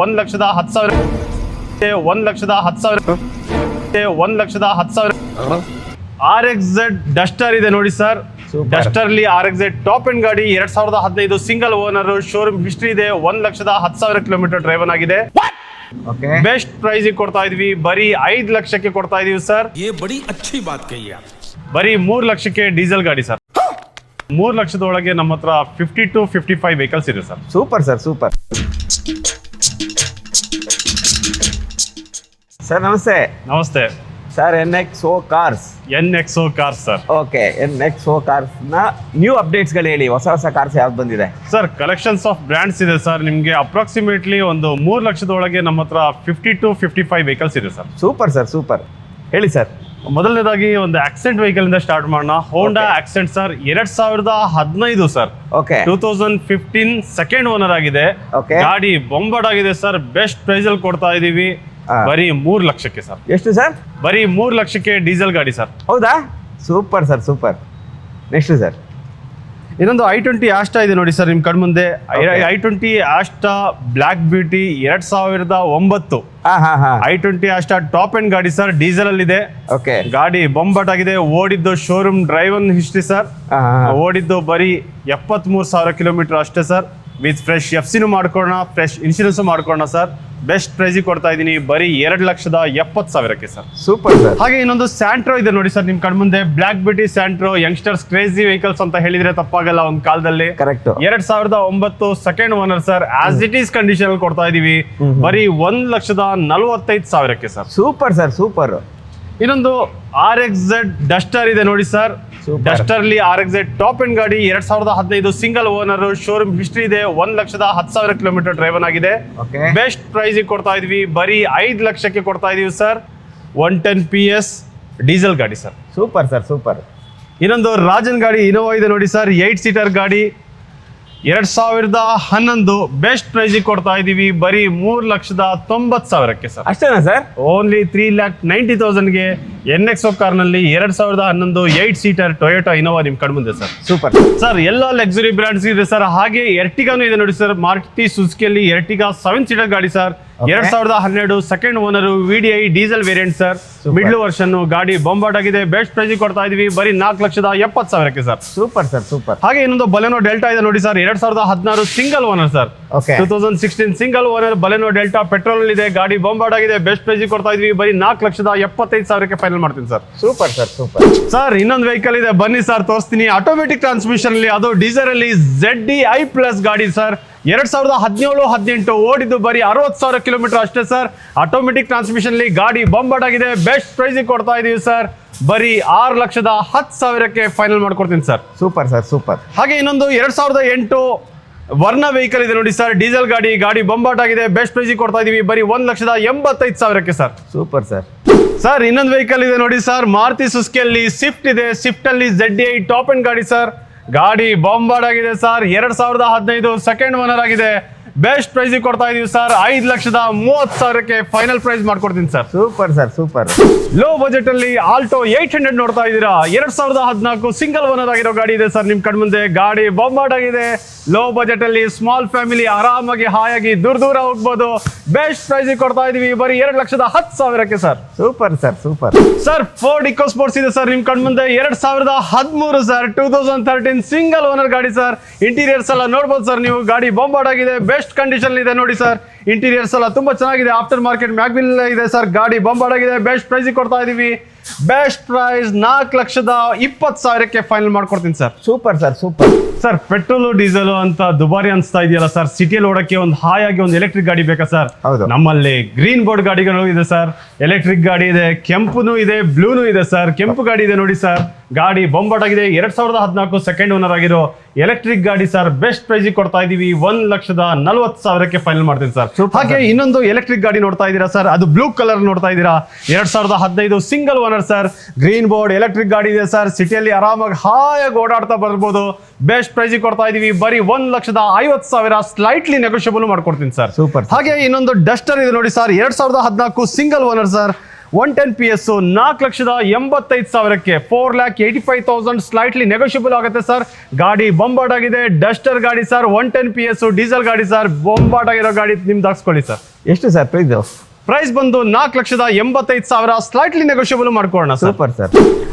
ಒಂದು ಲಕ್ಷದ ಹತ್ತು ಸಾವಿರ ಒಂದು ಲಕ್ಷದ ಹತ್ತು ಸಾವಿರ ಒಂದು ಲಕ್ಷದ ಹತ್ತು ಸಾವಿರ. ಆರ್ ಎಕ್ಸ್ ಝೆಡ್ ಡಸ್ಟರ್ ಇದೆ ನೋಡಿ sir. ಡಸ್ಟರ್ಲಿ R X Z top end ಗಾಡಿ ಎರಡ್ ಸಾವಿರದ ಹದಿನೈದು ಸಿಂಗಲ್ ಓನರ್ ಶೋರೂಮ್ ಹಿಸ್ಟ್ರಿ ಇದೆ. ಒಂದ್ ಲಕ್ಷದ ಹತ್ತು ಸಾವಿರ ಕಿಲೋಮೀಟರ್ ಡ್ರೈವನ್ ಆಗಿದೆ. ಬೆಸ್ಟ್ ಪ್ರೈಸ್ ಕೊಡ್ತಾ ಇದೀವಿ. ಬರೀ ಐದ್ ಲಕ್ಷಕ್ಕೆ ಕೊಡ್ತಾ ಇದೀವಿ ಸರ್. ಬಡಿ ಅಚ್ಚಿ ಬಾತ್ ಕೈ ಬರೀ ಮೂರ್ ಲಕ್ಷಕ್ಕೆ ಡೀಸೆಲ್ ಗಾಡಿ ಸರ್. ಮೂರ್ ಲಕ್ಷದೊಳಗೆ ನಮ್ಮ ಹತ್ರ fifty two fifty five vehicles ಇದೆ sir. Super sir super. Sir ನಮಸ್ತೆ. ನಮಸ್ತೆ. Sir N X O cars N X O cars sir okay N X O ಕಾರ್ಸ್ನ new ಅಪ್ಡೇಟ್ಸ್ಗಳು ಹೇಳಿ. ಹೊಸ ಹೊಸ ಕಾರ್ಸ್ ಯಾವ್ದು ಬಂದಿದೆ? ಸರ್ ಕಲೆಕ್ಷನ್ಸ್ ಆಫ್ ಬ್ರ್ಯಾಂಡ್ಸ್ ಇದೆ ಸರ್ ನಿಮಗೆ ಅಪ್ರಾಕ್ಸಿಮೇಟ್ಲಿ ಒಂದು ಮೂರು ಲಕ್ಷದೊಳಗೆ ನಮ್ಮ ಹತ್ರ fifty two fifty five vehicles ಇದೆ ಸರ್ ಸೂಪರ್ ಸರ್ ಸೂಪರ್ ಹೇಳಿ ಸರ್ ಮೊದಲನೇದಾಗಿ ಒಂದು ಆಕ್ಸೆಂಟ್ ವೆಹಿಕಲ್ ಇಂದ ಸ್ಟಾರ್ಟ್ ಮಾಡೋಣ. ಹೋಂಡಾ. ಆಕ್ಸೆಂಟ್ ಸರ್ ಎರಡ್ ಸಾವಿರದ ಹದಿನೈದು sir okay two thousand fifteen second owner ಆಗಿದೆ. ಗಾಡಿ ಬೊಂಬಾಟ್ ಆಗಿದೆ ಸರ್ ಬೆಸ್ಟ್ ಪ್ರೈಸ್ ಅಲ್ಲಿ ಕೊಡ್ತಾ ಇದೀವಿ. ಬರೀ ಮೂರ್ ಲಕ್ಷಕ್ಕೆ ಸರ್. ಎಷ್ಟು ಸರ್? ಬರೀ ಮೂರ್ ಲಕ್ಷಕ್ಕೆ ಡೀಸೆಲ್ ಗಾಡಿ ಸರ್. ಹೌದಾ? Super sir super. Next sir. ಇನ್ನೊಂದು ಐ ಟ್ವೆಂಟಿ ಆಸ್ಟಾ ಇದೆ ನೋಡಿ ಸರ್ ನಿಮ್ ಕಣ್ಮುಂದೆ. I twenty Asta black beauty ಎರಡ್ ಸಾವಿರದ ಒಂಬತ್ತು. ಹಾಂ ಹಾಂ ಹಾಂ. I twenty Asta top end ಗಾಡಿ ಸರ್ ಡೀಸೆಲ್ ಅಲ್ಲಿ ಇದೆ ಓಕೆ ಗಾಡಿ ಬೊಂಬಟ್ ಆಗಿದೆ ಓಡಿದ್ದು ಶೋರೂಮ್ ಡ್ರೈವನ್ ಹಿಸ್ಟ್ರಿ ಸರ್. ಓಡಿದ್ದು ಬರೀ ಎಪ್ಪತ್ಮೂರು ಸಾವಿರ ಕಿಲೋಮೀಟರ್ ಅಷ್ಟೇ ಸರ್. ವಿತ್ ಫ್ರೆಶ್ ಎಫ್ ಸಿನೂ ಮಾಡ್ಕೊಳ್ಳೋಣ ಫ್ರೆಶ್ ಇನ್ಶೂರೆನ್ಸ್ ಮಾಡ್ಕೊಳ್ಳೋಣ ಸರ್. ಬೆಸ್ಟ್ ಪ್ರೈಸಿಗೆ ಕೊಡ್ತಾ ಇದ್ದೀನಿ. ಬರೀ ಎರಡು ಲಕ್ಷದ ಎಪ್ಪತ್ತು ಸಾವಿರಕ್ಕೆ ಸರ್. Super sir. ಹಾಗೆ ಇನ್ನೊಂದು ಸ್ಯಾಂಟ್ರೋ ಇದೆ ನೋಡಿ ಸರ್ ನಿಮ್ ಕಣ್ಮುಂದೆ. Black beauty Santro youngsters crazy vehicles ಅಂತ ಹೇಳಿದ್ರೆ ತಪ್ಪಾಗಲ್ಲ ಒಂದ್ ಕಾಲದಲ್ಲಿ. ಕರೆಕ್ಟ್ ಎರಡ್ ಸಾವಿರದ ಒಂಬತ್ತು second owner sir. As it is condition ಕೊಡ್ತಾ ಇದೀವಿ. ಬರೀ ಒಂದ್ ಲಕ್ಷದ ನಲವತ್ತೈದು ಸಾವಿರಕ್ಕೆ ಸರ್. Super sir super. ಇನ್ನೊಂದು ಆರ್ ಎಕ್ಸ್ ಝೆಡ್ ಡಸ್ಟರ್ ಇದೆ ನೋಡಿ ಸರ್. Super. ಡಸ್ಟರ್ ಅಲ್ಲಿ ಆರ್ ಎಕ್ಸ್ ಟಾಪ್ ಎಂಡ್ ಗಾಡಿ ಎರಡ್ ಸಾವಿರದ ಹದಿನೈದು ಸಿಂಗಲ್ ಓನರ್ ಶೋರೂಮ್ ಹಿಸ್ಟ್ರಿ ಇದೆ ಒಂದ್ ಲಕ್ಷದ ಹತ್ತು ಸಾವಿರ ಕಿಲೋಮೀಟರ್ ಡ್ರೈವನ್ ಆಗಿದೆ. ಬೆಸ್ಟ್ ಪ್ರೈಸ್ ಕೊಡ್ತಾ ಇದೀವಿ ಬರೀ ಐದ್ ಲಕ್ಷಕ್ಕೆ ಕೊಡ್ತಾ ಇದೀವಿ sir one ten P S diesel ಗಾಡಿ ಸರ್ ಸೂಪರ್ ಸರ್ ಸೂಪರ್. ಇನ್ನೊಂದು ರಾಜನ್ ಗಾಡಿ ಇನೋವಾ ಇದೆ ನೋಡಿ ಸರ್ ಏಟ್ ಸೀಟರ್ ಗಾಡಿ. ಎರಡ್ ಸಾವಿರದ ಹನ್ನೊಂದು ಬೆಸ್ಟ್ ಪ್ರೈಸ್ ಕೊಡ್ತಾ ಇದೀವಿ. ಬರೀ ಮೂರ್ ಲಕ್ಷದ ತೊಂಬತ್ ಸಾವಿರಕ್ಕೆ ಸರ್. ಅಷ್ಟೇನಾ sir? Only three lakh ninety ತೌಸಂಡ್ಗೆ N X ಕಾರ್ನಲ್ಲಿ ಎರಡ್ ಸಾವಿರದ ಹನ್ನೊಂದು ಏಟ್ ಸೀಟರ್ ಟೊಯೋಟಾ ಇನೋವಾ ನಿಮ್ ಕಣ್ಮುಂದೆ ಸರ್. ಸೂಪರ್ ಸರ್ ಎಲ್ಲ ಲಕ್ಸುರಿ ಬ್ರ್ಯಾಂಡ್ಸ್ ಇದೆ ಸರ್. ಹಾಗೆ ಎರ್ಟಿಗಾನು ಇದೆ ನೋಡಿ ಸರ್. ಮಾರುತಿ ಸುಜುಕಿಯಲ್ಲಿ ಎರ್ಟಿಗಾ ಸೆವೆನ್ ಸೀಟರ್ ಗಾಡಿ ಸರ್. ಎರಡ್ ಸಾವಿರದ ಹನ್ನೆರಡು second owner V D I diesel variant sir. Middle version ಗಾಡಿ ಬೊಂಬಾಟ್ ಆಗಿದೆ. ಬೆಸ್ಟ್ ಪ್ರೈಸ್ ಕೊಡ್ತಾ ಇದೀವಿ. ಬರೀ ನಾಲ್ಕು ಲಕ್ಷದ ಎಪ್ಪತ್ತು ಸಾವಿರಕ್ಕೆ ಸರ್ ಸೂಪರ್ ಸರ್ ಸೂಪರ್ ಹಾಗೆ ಇನ್ನೊಂದು ಬಲೆನೋ ಡೆಲ್ಟಾ ಇದೆ ನೋಡಿ ಸರ್ ಎರಡ್ ಸಾವಿರದ ಹದಿನಾರು single owner sir. Two thousand sixteen single owner Baleno Delta petrol ಇದೆ ಗಾಡಿ ಬೊಂಬಾಡ್ ಆಗಿದೆ ಬೆಸ್ಟ್ ಪ್ರೈಸ್ ಕೊಡ್ತಾ ಇದೀವಿ ಬರೀ ನಾಲ್ಕು ಲಕ್ಷದ ಎಪ್ಪತ್ತೈದು ಸಾವಿರಕ್ಕೆ ಫೈನಲ್ ಮಾಡ್ತೀನಿ sir super sir super sir ಇನ್ನೊಂದು ವೆಹಿಕಲ್ ಇದೆ ಬನ್ನಿ ಸರ್ ತೋರಿಸ್ತೀನಿ. ಆಟೋಮೆಟಿಕ್ ಟ್ರಾನ್ಸ್ಮಿಷನ್ ಅಲ್ಲಿ ಅದು ಡೀಸೆಲ್ ಅಲ್ಲಿ ಜೆಡ್ ಡಿ ಐ ಪ್ಲಸ್ ಗಾಡಿ ಸರ್ ಎರಡ್ ಸಾವಿರದ ಹದಿನೇಳು ಹದಿನೆಂಟು ಓಡಿದ್ದು ಬರೀ ಅರವತ್ತು ಸಾವಿರ ಕಿಲೋಮೀಟರ್ ಅಷ್ಟೇ ಸರ್ ಆಟೋಮೆಟಿಕ್ ಟ್ರಾನ್ಸ್ಮಿಷನ್ ಅಲ್ಲಿ ಗಾಡಿ ಬೊಂಬಾಟ್ ಆಗಿದೆ ಬೆಸ್ಟ್ ಪ್ರೈಸ್ ಕೊಡ್ತಾ ಇದೀವಿ ಸರ್ ಬರೀ ಆರು ಲಕ್ಷದ ಹತ್ತು ಸಾವಿರಕ್ಕೆ ಫೈನಲ್ ಮಾಡ್ಕೊಡ್ತೀನಿ ಸರ್ ಸೂಪರ್ ಸರ್ ಸೂಪರ್ ಹಾಗೆ ಇನ್ನೊಂದು ಎರಡ್ ಸಾವಿರದ ಎಂಟು ವರ್ಣ ವೆಹಿಕಲ್ ಇದೆ ನೋಡಿ ಸರ್. ಡೀಸೆಲ್ ಗಾಡಿ ಗಾಡಿ ಬೊಂಬಾಟ್ ಆಗಿದೆ. ಬೆಸ್ಟ್ ಪ್ರೈಸ್ ಕೊಡ್ತಾ ಇದೀವಿ. ಬರೀ ಒಂದ್ ಲಕ್ಷದ ಎಂಬತ್ತೈದು ಸಾವಿರಕ್ಕೆ ಸರ್. ಸೂಪರ್ ಸರ್ ಸರ್ ಇನ್ನೊಂದು ವೆಹಿಕಲ್ ಇದೆ ನೋಡಿ ಸರ್. ಮಾರುತಿ ಸುಸ್ಕಿಯಲ್ಲಿ ಸ್ವಿಫ್ಟ್ ಇದೆ. ಸ್ವಿಫ್ಟ್ ಅಲ್ಲಿ ಜೆಡ್ ಐ ಟಾಪ್ ಅಂಡ್ ಗಾಡಿ ಸರ್. ಗಾಡಿ ಬಾಂಬಾರ್ಡ್ ಆಗಿದೆ ಸರ್. ಎರಡ್ ಸಾವಿರದ ಹದಿನೈದು ಸೆಕೆಂಡ್ ಓನರ್ ಆಗಿದೆ. ಬೆಸ್ಟ್ ಪ್ರೈಸ್ ಕೊಡ್ತಾ ಇದೀವಿ ಸರ್ ಐದು ಲಕ್ಷದ ಮೂವತ್ತು ಸಾವಿರಕ್ಕೆ ಫೈನಲ್ ಪ್ರೈಸ್ ಮಾಡ್ಕೊಡ್ತೀನಿ sir super sir super low budget ಅಲ್ಲಿ ಆಲ್ಟೋ ಏಟ್ ಹಂಡ್ರೆಡ್ ನೋಡ್ತಾ ಇದ್ದೀರಾ. ಎರಡ್ ಸಾವಿರದ ಹದಿನಾಲ್ಕು ಸಿಂಗಲ್ ಓನರ್ ಆಗಿರೋ ಗಾಡಿ ಇದೆ ಸರ್ ನಿಮ್ ಕಣ್ಮುಂದೆ ಗಾಡಿ ಬೊಂಬಾಟ್ ಆಗಿದೆ. ಲೋ ಬಜೆಟ್ ಅಲ್ಲಿ ಸ್ಮಾಲ್ ಫ್ಯಾಮಿಲಿ ಆರಾಮಾಗಿ ಹಾಯಾಗಿ ದೂರ ದೂರ ಹೋಗ್ಬೋದು. ಬೆಸ್ಟ್ ಪ್ರೈಸ್ ಕೊಡ್ತಾ ಇದೀವಿ ಬರೀ ಎರಡು ಲಕ್ಷದ ಹತ್ತು ಸಾವಿರಕ್ಕೆ sir super sir super sir Ford Eco Sports ಇದೆ ಸರ್ ನಿಮ್ ಕಣ್ಮುಂದೆ ಎರಡ್ ಸಾವಿರದ ಹದಿಮೂರು sir two thousand thirteen single owner ಗಾಡಿ ಸರ್ ಇಂಟೀರಿಯರ್ಸ್ ಎಲ್ಲ ನೋಡ್ಬೋದು ಸರ್ ನೀವು ಗಾಡಿ ಬೊಂಬಾಟ್ ಆಗಿದೆ. ಬೆಸ್ಟ್ ಕಂಡೀಷನ್ ಇದೆ ನೋಡಿ ಸರ್ ಇಂಟೀರಿಯರ್ಸ್ ಎಲ್ಲ ತುಂಬಾ ಚೆನ್ನಾಗಿದೆ. ಆಫ್ಟರ್ ಮಾರ್ಕೆಟ್ ಮ್ಯಾಗ್ವಿಲ್ ಇದೆ ಸರ್ ಗಾಡಿ ಬಂಬಾಡಾಗಿದೆ ಬೆಸ್ಟ್ ಪ್ರೈಸ್ ಕೊಡ್ತಾ ಇದೀವಿ. ಬೆಸ್ಟ್ ಪ್ರೈಸ್ ನಾಲ್ಕು ಲಕ್ಷದ ಇಪ್ಪತ್ತು ಸಾವಿರಕ್ಕೆ ಫೈನಲ್ ಮಾಡ್ಕೊಡ್ತೀನಿ sir super sir super sir petrol diesel ಅಂತ ದುಬಾರಿ ಅನಿಸ್ತಾ ಇದೆಯಲ್ಲ ಸರ್ ಸಿಟಿಯಲ್ಲಿ ಓಡಕ್ಕೆ ಒಂದು ಹಾಯಾಗಿ ಒಂದು ಎಲೆಕ್ಟ್ರಿಕ್ ಗಾಡಿ ಬೇಕಾ ಸರ್ ಹೌದು. ನಮ್ಮಲ್ಲಿ ಗ್ರೀನ್ ಬೋರ್ಡ್ ಗಾಡಿಗಳು ಇದೆ ಸರ್ ಎಲೆಕ್ಟ್ರಿಕ್ ಗಾಡಿ ಇದೆ ಕೆಂಪುನೂ ಇದೆ ಬ್ಲೂನೂ ಇದೆ ಸರ್ ಕೆಂಪು ಗಾಡಿ ಇದೆ ನೋಡಿ ಸರ್ ಗಾಡಿ ಬೊಂಬಾಟ್ ಆಗಿದೆ. ಎರಡ್ ಸಾವಿರದ ಹದಿನಾಲ್ಕು ಸೆಕೆಂಡ್ ಓನರ್ ಆಗಿರೋ ಎಲೆಕ್ಟ್ರಿಕ್ ಗಾಡಿ ಸರ್ ಬೆಸ್ಟ್ ಪ್ರೈಸ್ ಕೊಡ್ತಾ ಇದೀವಿ. ಒಂದ್ ಲಕ್ಷದ ನಲ್ವತ್ತು ಸಾವಿರಕ್ಕೆ ಫೈನಲ್ ಮಾಡ್ತೀನಿ ಸರ್ ಹಾಗೆ ಇನ್ನೊಂದು ಎಲೆಕ್ಟ್ರಿಕ್ ಗಾಡಿ ನೋಡ್ತಾ ಇದ್ದೀರಾ ಸರ್ ಅದು ಬ್ಲೂ ಕಲರ್ ನೋಡ್ತಾ ಇದ್ದೀರಾ ಎರಡ್ ಸಾವಿರದ ಹದಿನೈದು single owner sir green board electric ಗಾಡಿ ಇದೆ ಸರ್ ಸಿಟಿಯಲ್ಲಿ ಆರಾಮಾಗಿ ಹಾಯಾಗಿ ಓಡಾಡ್ತಾ ಬರ್ಬೋದು. ಬೆಸ್ಟ್ ಪ್ರೈಸ್ ಕೊಡ್ತಾ ಇದೀವಿ. ಬರೀ ಒಂದ್ ಲಕ್ಷದ ಐವತ್ತು ಸಾವಿರ ಸ್ಲೈಟ್ಲಿ ನೆಗೋಷಿಯಬಲ್ ಮಾಡ್ಕೊಡ್ತೀನಿ ಸರ್ ಸೂಪರ್ ಹಾಗೆ ಇನ್ನೊಂದು ಡಸ್ಟರ್ ಇದೆ ನೋಡಿ ಸರ್ ಎರಡ್ ಸಾವಿರದ ಹದಿನಾಲ್ಕು single owner sir one ten P S ನಾಲ್ಕು ಲಕ್ಷದ ಎಂಬತ್ತೈದು ಸಾವಿರಕ್ಕೆ four lakh eighty five thousand slightly negotiable ಆಗುತ್ತೆ ಸರ್ ಗಾಡಿ ಬೊಂಬಾಟ್ ಆಗಿದೆ. ಡಸ್ಟರ್ ಗಾಡಿ sir one ten P S diesel ಗಾಡಿ ಸರ್ ಬೊಂಬಾಟ್ ಆಗಿರೋ ಗಾಡಿ ನಿಮ್ದು ಹಾಕ್ಸ್ಕೊಳ್ಳಿ ಸರ್ ಎಷ್ಟು ಸರ್ ಪ್ರೈಸ್ ಪ್ರೈಸ್ ಬಂದು ನಾಲ್ಕು ಲಕ್ಷದ ಎಂಬತ್ತೈದು ಸಾವಿರ. ಸ್ಲೈಟ್ಲಿ ನೆಗೋಷಿಯಬಲ್ ಮಾಡ್ಕೊಳ್ಳೋಣ ಸೂಪರ್ ಸರ್.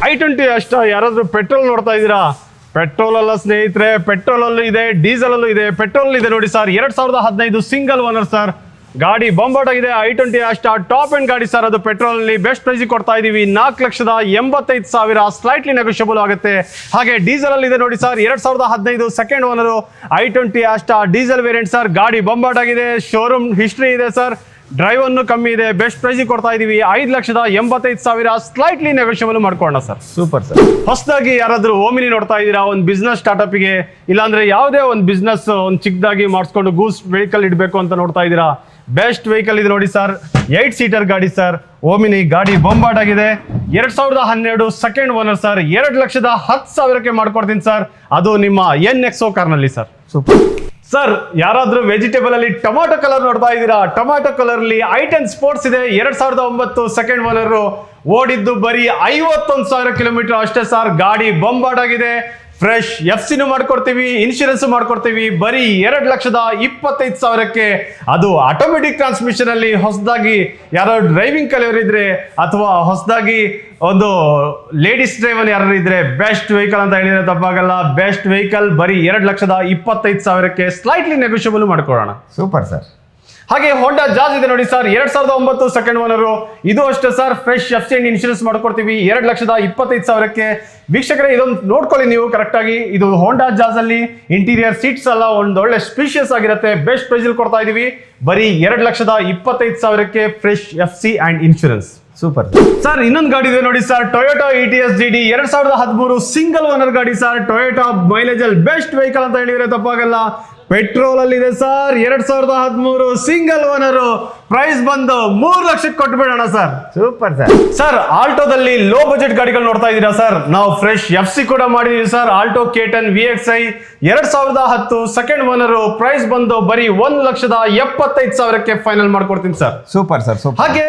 ಐ ಟ್ವೆಂಟಿ ಅಷ್ಟ. ಯಾರಾದ್ರೂ ಪೆಟ್ರೋಲ್ ನೋಡ್ತಾ ಇದ್ದೀರಾ? ಪೆಟ್ರೋಲ್ ಅಲ್ಲ ಸ್ನೇಹಿತರೆ ಪೆಟ್ರೋಲ್ ಅಲ್ಲೂ ಇದೆ ಡೀಸೆಲ್ ಅಲ್ಲೂ ಇದೆ ಪೆಟ್ರೋಲ್ ಇದೆ ನೋಡಿ ಸರ್. ಎರಡ್ ಸಾವಿರದ ಹದಿನೈದು ಸಿಂಗಲ್ ಓನರ್ ಸರ್. ಗಾಡಿ ಬೊಂಬಾಟ್ ಆಗಿದೆ. I twenty Asta. Top end ಗಾಡಿ ಸರ್ ಅದು ಪೆಟ್ರೋಲ್ ಅಲ್ಲಿ ಬೆಸ್ಟ್ ಪ್ರೈಸ್ ಕೊಡ್ತಾ ಇದೀವಿ. ನಾಲ್ಕು ಲಕ್ಷದ ಎಂಬತ್ತೈದು ಸಾವಿರ. ಸ್ಲೈಟ್ಲಿ ನೆಗೋಷಿಯಬಲ್ ಆಗುತ್ತೆ. ಹಾಗೆ ಡೀಸೆಲ್ ಅಲ್ಲಿ ಇದೆ ನೋಡಿ ಸರ್. ಎರಡ್ ಸಾವಿರದ ಹದಿನೈದು second owner I twenty Asta. Diesel variant sir. ಗಾಡಿ ಬೊಂಬಾಟ್ ಆಗಿದೆ. ಶೋರೂಮ್ ಹಿಸ್ಟ್ರಿ ಇದೆ ಸರ್. ಡ್ರೈವ್ ಅನ್ನು ಕಮ್ಮಿ ಇದೆ ಬೆಸ್ಟ್ ಪ್ರೈಸ್ ಕೊಡ್ತಾ ಇದೀವಿ. ಐದು ಲಕ್ಷದ ಎಂಬತ್ತೈದು ಸಾವಿರ ಸ್ಲೈಟ್ಲಿ ನೆಗೋಷಿಯಬಲ್ ಮಾಡ್ಕೊಳ್ಳೋಣ ಸರ್ ಸೂಪರ್ ಸರ್ ಹೊಸದಾಗಿ ಯಾರಾದ್ರೂ ಓಮಿನಿ ನೋಡ್ತಾ ಇದ್ದೀರಾ? ಒಂದು ಬಿಸ್ನೆಸ್ ಸ್ಟಾರ್ಟಪ್ಗೆ ಇಲ್ಲಾಂದ್ರೆ ಯಾವುದೇ ಒಂದು ಬಿಸ್ನೆಸ್ ಒಂದು ಚಿಕ್ಕದಾಗಿ ಮಾಡಿಸ್ಕೊಂಡು ಗೂಸ್ ವೆಹಿಕಲ್ ಇಡಬೇಕು ಅಂತ ನೋಡ್ತಾ ಇದೀರಾ ಬೆಸ್ಟ್ ವೆಹಿಕಲ್ ಇದೆ ನೋಡಿ ಸರ್ ಏಟ್ ಸೀಟರ್ ಗಾಡಿ ಸರ್ ಓಮಿನಿ ಗಾಡಿ ಬೊಂಬಾಟ್ ಆಗಿದೆ. ಎರಡ್ ಸಾವಿರದ ಹನ್ನೆರಡು ಸೆಕೆಂಡ್ ಓನರ್ ಸರ್ ಎರಡು ಲಕ್ಷದ ಹತ್ತು ಸಾವಿರಕ್ಕೆ ಮಾಡ್ಕೊಡ್ತೀನಿ ಸರ್ ಅದು ನಿಮ್ಮ ಎನ್ ಎಕ್ಸೋ ಕಾರ್ನಲ್ಲಿ ಸರ್ ಸೂಪರ್ ಸರ್, ಯಾರಾದ್ರೂ ವೆಜಿಟೇಬಲ್ ಅಲ್ಲಿ ಟೊಮಾಟೊ ಕಲರ್ ನೋಡ್ತಾ ಇದ್ದೀರಾ? ಟೊಮಾಟೊ ಕಲರ್ ಅಲ್ಲಿ ಐ ಟೆನ್ ಸ್ಪೋರ್ಟ್ಸ್ ಇದೆ. ಎರಡ್ ಸಾವಿರದ ಒಂಬತ್ತು ಸೆಕೆಂಡ್ ಓನರ್ ಓಡಿದ್ದು ಬರೀ ಐವತ್ತೊಂದು ಸಾವಿರ ಕಿಲೋಮೀಟರ್ ಅಷ್ಟೇ ಸರ್. ಗಾಡಿ ಬೊಂಬಾಟ್ ಆಗಿದೆ. ಫ್ರೆಶ್ ಎಫ್ ಸಿನೂ ಮಾಡ್ಕೊಡ್ತೀವಿ ಇನ್ಶೂರೆನ್ಸ್ ಮಾಡ್ಕೊಡ್ತೀವಿ. ಬರೀ ಎರಡು ಲಕ್ಷದ ಇಪ್ಪತ್ತೈದು ಸಾವಿರಕ್ಕೆ ಅದು ಆಟೋಮೆಟಿಕ್ ಟ್ರಾನ್ಸ್ಮಿಷನ್ ಅಲ್ಲಿ ಹೊಸದಾಗಿ ಯಾರೋ ಡ್ರೈವಿಂಗ್ ಕಲಿಯೋರಿದ್ರೆ ಅಥವಾ ಹೊಸದಾಗಿ ಒಂದು ಲೇಡೀಸ್ ಡ್ರೈವರ್ ಯಾರು ಇದ್ರೆ ಬೆಸ್ಟ್ ವೆಹಿಕಲ್ ಅಂತ ಹೇಳಿದ್ರೆ ತಪ್ಪಾಗಲ್ಲ. ಬೆಸ್ಟ್ ವೆಹಿಕಲ್ ಬರೀ ಎರಡು ಲಕ್ಷದ ಇಪ್ಪತ್ತೈದು ಸಾವಿರಕ್ಕೆ ಸ್ಲೈಟ್ಲಿ ನೆಗೋಷಿಯಬಲ್ ಮಾಡ್ಕೊಳ್ಳೋಣ. ಸೂಪರ್ ಸರ್ ಹಾಗೆ ಹೋಂಡಾ ಜಾಜ್ ಇದೆ ನೋಡಿ ಸರ್. ಎರಡ್ ಸಾವಿರದ ಒಂಬತ್ತು ಸೆಕೆಂಡ್ ಓನರ್ ಇದು ಅಷ್ಟೇ sir. Fresh F C insurance ಮಾಡ್ಕೊಡ್ತೀವಿ. ಎರಡು ಲಕ್ಷದ ಇಪ್ಪತ್ತೈದು ಸಾವಿರಕ್ಕೆ. ವೀಕ್ಷಕರೇ ಇದೊಂದು ನೋಡ್ಕೊಳ್ಳಿ ನೀವು ಕರೆಕ್ಟ್ ಆಗಿ. ಇದು ಹೋಂಡಾ ಜಾಜ್ ಅಲ್ಲಿ ಇಂಟೀರಿಯರ್ ಸೀಟ್ಸ್ ಎಲ್ಲ ಒಂದು ಒಳ್ಳೆ ಸ್ಪೀಷಿಯಸ್ ಆಗಿರುತ್ತೆ. ಬೆಸ್ಟ್ ಪ್ರೈಸ್ ಕೊಡ್ತಾ ಇದೀವಿ. ಬರೀ ಎರಡ್ ಲಕ್ಷದ ಇಪ್ಪತ್ತೈದು ಸಾವಿರಕ್ಕೆ fresh F C and insurance super sir ಇನ್ನೊಂದು ಗಾಡಿ ಇದೆ ನೋಡಿ sir. Toyota E T S G D ಎರಡ್ ಸಾವಿರದ ಹದಿಮೂರು ಸಿಂಗಲ್ ಓನರ್ ಗಾಡಿ ಸರ್. ಟೊಯೋಟಾ ಮೈಲೇಜ್ ಅಲ್ಲಿ ಬೆಸ್ಟ್ ವೆಹಿಕಲ್ ಅಂತ ಹೇಳಿದ್ರೆ ತಪ್ಪಾಗಲ್ಲ. ಪೆಟ್ರೋಲ್ ಅಲ್ಲಿ ಇದೆ ಸರ್. ಎರಡ್ ಸಾವಿರದ ಹದಿಮೂರು ಸಿಂಗಲ್ ಓನರ್. ಪ್ರೈಸ್ ಬಂದು ಮೂರು ಲಕ್ಷಕ್ಕೆ ಕೊಟ್ಬಿಡೋಣ ಸರ್. Super sir. ಸರ್ ಆಲ್ಟೋದಲ್ಲಿ ಲೋ ಬಜೆಟ್ ಗಾಡಿಗಳು ನೋಡ್ತಾ ಇದ್ದೀರಾ ಸರ್? ನಾವು ಫ್ರೆಶ್ ಎಫ್ ಸಿ ಕೂಡ ಮಾಡಿದೀವಿ sir. Alto K ten V X I ಎರಡ್ ಸಾವಿರದ ಹತ್ತು ಸೆಕೆಂಡ್ ಓನರ್ ಪ್ರೈಸ್ ಬಂದು ಬರೀ ಒಂದ್ ಲಕ್ಷದ ಎಪ್ಪತ್ತೈದು ಸಾವಿರಕ್ಕೆ ಫೈನಲ್ ಮಾಡ್ಕೊಡ್ತೀನಿ ಸರ್. Super sir super. ಹಾಗೆ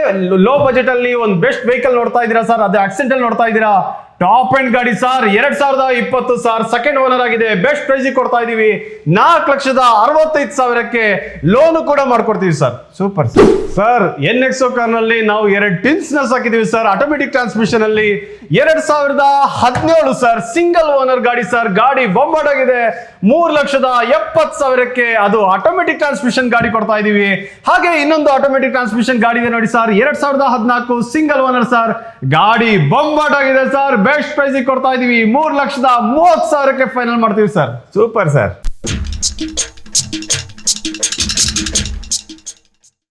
ಲೋ ಬಜೆಟ್ ಅಲ್ಲಿ ಒಂದು ಬೆಸ್ಟ್ ವೆಹಿಕಲ್ ನೋಡ್ತಾ ಇದ್ದೀರಾ ಸರ್? ಅದೇ ಆಕ್ಸಿಡೆಂಟ್ ಅಲ್ಲಿ ನೋಡ್ತಾ ಇದ್ದೀರಾ? ಟಾಪ್ ಅಂಡ್ ಗಾಡಿ ಸರ್, ಎರಡ್ ಸಾವಿರದ ಇಪ್ಪತ್ತು ಸರ್ ಸೆಕೆಂಡ್ ಓನರ್ ಆಗಿದೆ. ಬೆಸ್ಟ್ ಪ್ರೈಸ್ ಕೊಡ್ತಾ ಇದೀವಿ. ನಾಲ್ಕು ಲಕ್ಷದ ಅರವತ್ತೈದು ಸಾವಿರಕ್ಕೆ ಲೋನ್ ಕೂಡ ಮಾಡ್ಕೊಡ್ತೀವಿ ಸರ್. ಸೂಪರ್ ಸರ್ ಸರ್ ಎನ್ ಎಕ್ಸೋ ಕಾರ್ನಲ್ಲಿ ನಾವು ಎರಡು ಟಿನ್ಸ್ನ ಹಾಕಿದೀವಿ ಸರ್. ಆಟೋಮೆಟಿಕ್ ಟ್ರಾನ್ಸ್ಮಿಷನ್ ಅಲ್ಲಿ ಎರಡ್ ಸಾವಿರದ ಹದಿನೇಳು ಸರ್. ಸಿಂಗಲ್ ಓನರ್ ಗಾಡಿ ಸರ್. ಗಾಡಿ ಬೊಂಬಾಟ್ ಆಗಿದೆ. ಮೂರ್ ಲಕ್ಷದ ಎಪ್ಪತ್ ಸಾವಿರಕ್ಕೆ ಅದು ಆಟೋಮೆಟಿಕ್ ಟ್ರಾನ್ಸ್ಮಿಷನ್ ಗಾಡಿ ಕೊಡ್ತಾ ಇದೀವಿ. ಹಾಗೆ ಇನ್ನೊಂದು ಆಟೋಮೆಟಿಕ್ ಟ್ರಾನ್ಸ್ಮಿಷನ್ ಗಾಡಿ ಇದೆ ನೋಡಿ ಸರ್. ಎರಡ್ ಸಾವಿರದ ಹದಿನಾಲ್ಕು ಸಿಂಗಲ್ ಓನರ್ ಸರ್. ಗಾಡಿ ಬೊಂಬಾಟ್ ಆಗಿದೆ ಸರ್. ಬೆಸ್ಟ್ ಪ್ರೈಸ್ ಕೊಡ್ತಾ ಇದೀವಿ. ಮೂರ್ ಲಕ್ಷದ ಮೂವತ್ ಸಾವಿರಕ್ಕೆ ಫೈನಲ್ ಮಾಡ್ತೀವಿ ಸರ್ ಸೂಪರ್ ಸರ್